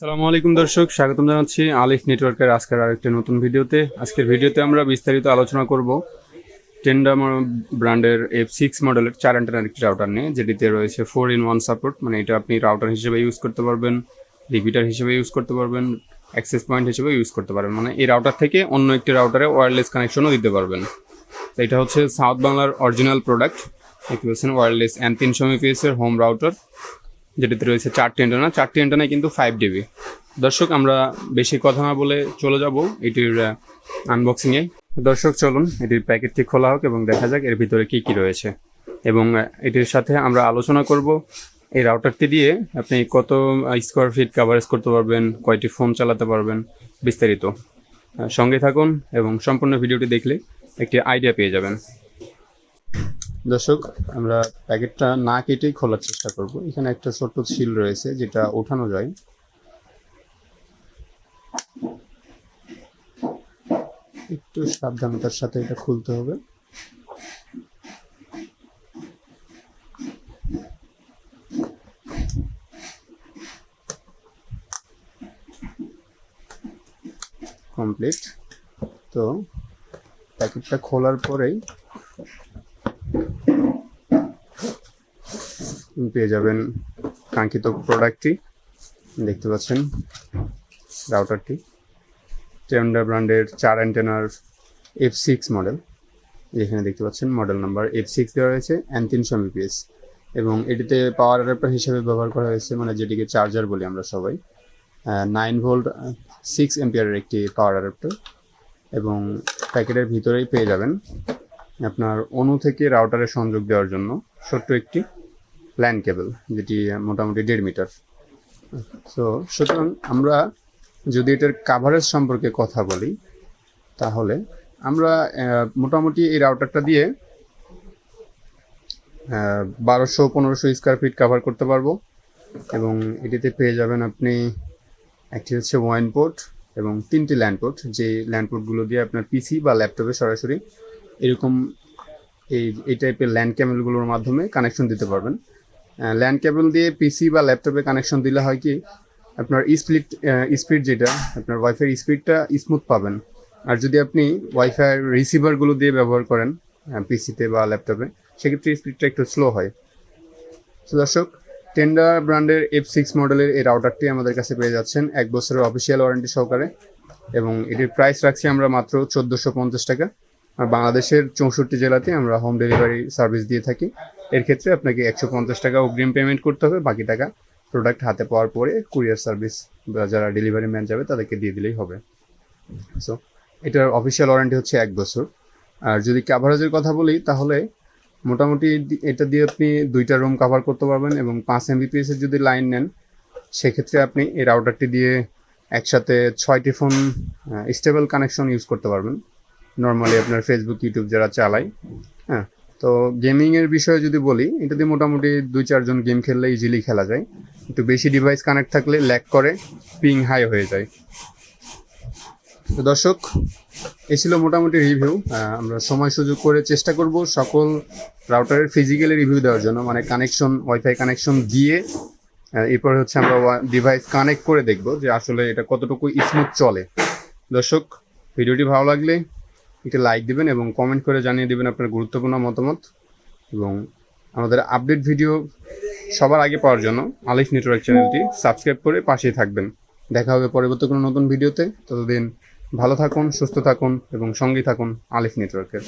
সালামু আলাইকুম দর্শক, স্বাগতম জানাচ্ছি আলিফ নেটওয়ার্কের আজকের আরেকটি নতুন ভিডিওতে। আজকের ভিডিওতে আমরা বিস্তারিত আলোচনা করব টেন্ডা ব্র্যান্ডের এফ সিক্স মডেলের চার অ্যান্টেনার একটি রাউটার নিয়ে, যেটিতে রয়েছে ফোর ইন ওয়ান সাপোর্ট মানে এটা আপনি রাউটার হিসেবে ইউজ করতে পারবেন রিপিটার হিসেবে ইউজ করতে পারবেন অ্যাক্সেস পয়েন্ট হিসেবে ইউজ করতে পারবেন মানে এই রাউটার থেকে অন্য একটি রাউটারে ওয়্যারলেস কানেকশনও দিতে পারবেন। তো এটা হচ্ছে সাউথ বাংলার অরিজিনাল প্রোডাক্ট দেখতে পাচ্ছেন ওয়্যারলেস এন তিনশো এর হোম রাউটার যেটিতে রয়েছে চারটি অ্যান্টেনা চারটি অ্যান্টেনায় কিন্তু ফাইভ ডিবি দর্শক, আমরা বেশি কথা না বলে চলে যাব এটির আনবক্সিংয়ে দর্শক, চলুন এটির প্যাকেটটি খোলা হোক এবং দেখা যাক এর ভিতরে কি কি রয়েছে। এবং এটির সাথে আমরা আলোচনা করব এই রাউটারটি দিয়ে। আপনি কত স্কোয়ার ফিট কাভারেজ করতে পারবেন, কয়টি ফোন চালাতে পারবেন, বিস্তারিত। সঙ্গে থাকুন এবং সম্পূর্ণ ভিডিওটি দেখলে একটি আইডিয়া পেয়ে যাবেন। দর্শক, আমরা প্যাকেটটা না কেটেই খোলার চেষ্টা করব। এখানে একটা ছোট্ট সিল রয়েছে যেটা ওঠানো যায়। একটু সাবধানতার সাথে এটা খুলতে হবে। কমপ্লিট। তো, প্যাকেটটা খোলার পরেই পেয়ে যাবেন কাঙ্ক্ষিত প্রোডাক্টটি দেখতে পাচ্ছেন রাউটারটি টেন্ডা ব্র্যান্ডের চার অ্যান্টেনার এফ সিক্স মডেল যেখানে দেখতে পাচ্ছেন মডেল নাম্বার এফ সিক্স দেওয়া রয়েছে অ্যান্ড তিনশো এমবিপিএস এবং এটিতে পাওয়ার অ্যাডাপ্টার হিসেবে ব্যবহার করা হয়েছে মানে যেটিকে চার্জার বলি আমরা সবাই। নাইন ভোল্ট সিক্স এম্পিয়ারের একটি পাওয়ার অ্যাডাপ্টার এবং প্যাকেটের ভিতরেই পেয়ে যাবেন আপনার অনু থেকে রাউটারে সংযোগ দেওয়ার জন্য ছোট্ট একটি ল্যান্ড কেবল যেটি মোটামুটি দেড় মিটার। তো সুতরাং আমরা যদি এটার কাভারেজ সম্পর্কে কথা বলি, তাহলে আমরা মোটামুটি এই রাউটারটা দিয়ে বারোশো পনেরোশো স্কোয়ার ফিট কাভার করতে পারব। এবং এটিতে পেয়ে যাবেন আপনি একটি হচ্ছে ওয়াইন পোর্ট এবং তিনটি ল্যান্ড পোর্ট যে ল্যান্ড পোর্টগুলো দিয়ে আপনার পিসি বা ল্যাপটপে সরাসরি এরকম এই এই টাইপের ল্যান্ড ক্যাবেলগুলোর মাধ্যমে কানেকশন দিতে পারবেন। ল্যান্ড কেবল দিয়ে পিসি বা ল্যাপটপে কানেকশন দিলে হয় কি, আপনার স্প্লিট স্পিড যেটা, আপনার ওয়াইফাই স্পিডটা স্মুথ পাবেন। আর যদি আপনি ওয়াইফাই রিসিভারগুলো দিয়ে ব্যবহার করেন পিসিতে বা ল্যাপটপে সেক্ষেত্রে স্পিডটা একটু স্লো হয়। তো দর্শক টেন্ডার ব্র্যান্ডের এফ সিক্স মডেলের এই রাউটারটি আমাদের কাছে পেয়ে যাচ্ছেন এক বছরের অফিসিয়াল ওয়ারেন্টি সহকারে এবং এটির প্রাইস রাখছি আমরা মাত্র চোদ্দোশো পঞ্চাশ টাকা। বাংলাদেশের চৌষট্টি জেলাতে আমরা হোম ডেলিভারি সার্ভিস দিয়ে থাকি। এর ক্ষেত্রে আপনাকে একশো পঞ্চাশ টাকা অগ্রিম পেমেন্ট করতে হবে। বাকি টাকা প্রোডাক্ট হাতে পাওয়ার পরে কুরিয়ার সার্ভিস যারা ডেলিভারি ম্যান যাবে তাদেরকে দিয়ে দিলেই হবে। সো এটার অফিসিয়াল ওয়ারেন্টি হচ্ছে এক বছর। আর যদি কাভারেজের কথা বলি, তাহলে মোটামুটি এটা দিয়ে আপনি দুইটা রুম কভার করতে পারবেন এবং পাঁচ এমবিপিএস এর যদি লাইন নেন, সেক্ষেত্রে আপনি এই রাউটারটি দিয়ে একসাথে ছয়টি ফোন স্টেবল কানেকশন ইউজ করতে পারবেন। নর্মালি আপনার ফেসবুক ইউটিউব যারা চালায় হ্যাঁ? তো গেমিং এর বিষয়ে যদি বলি এটা দিয়ে মোটামুটি দুই চারজন গেম খেললে ইজিলি খেলা যায়। একটু বেশি ডিভাইস কানেক্ট থাকলে ল্যাক করে পিং হাই হয়ে যায়। তো দর্শক এ ছিল মোটামুটি রিভিউ আমরা সময় সুযোগ করে চেষ্টা করব সকল রাউটারের ফিজিক্যালি রিভিউ দেওয়ার জন্য। মানে কানেকশন ওয়াইফাই কানেকশন দিয়ে এরপর হচ্ছে আমরা ডিভাইস কানেক্ট করে দেখব যে আসলে এটা কতটুকু স্মুথ চলে। দর্শক ভিডিওটি ভালো লাগলে একটি লাইক দিবেন এবং কমেন্ট করে জানিয়ে দেবেন আপনার গুরুত্বপূর্ণ মতামত এবং আমাদের আপডেট ভিডিও সবার আগে পাওয়ার জন্য আলিফ নেটওয়ার্ক চ্যানেলটি সাবস্ক্রাইব করে পাশেই থাকবেন। দেখা হবে পরবর্তী কোনো নতুন ভিডিওতে ততদিন ভালো থাকুন, সুস্থ থাকুন এবং সঙ্গী থাকুন আলিফ নেটওয়ার্কের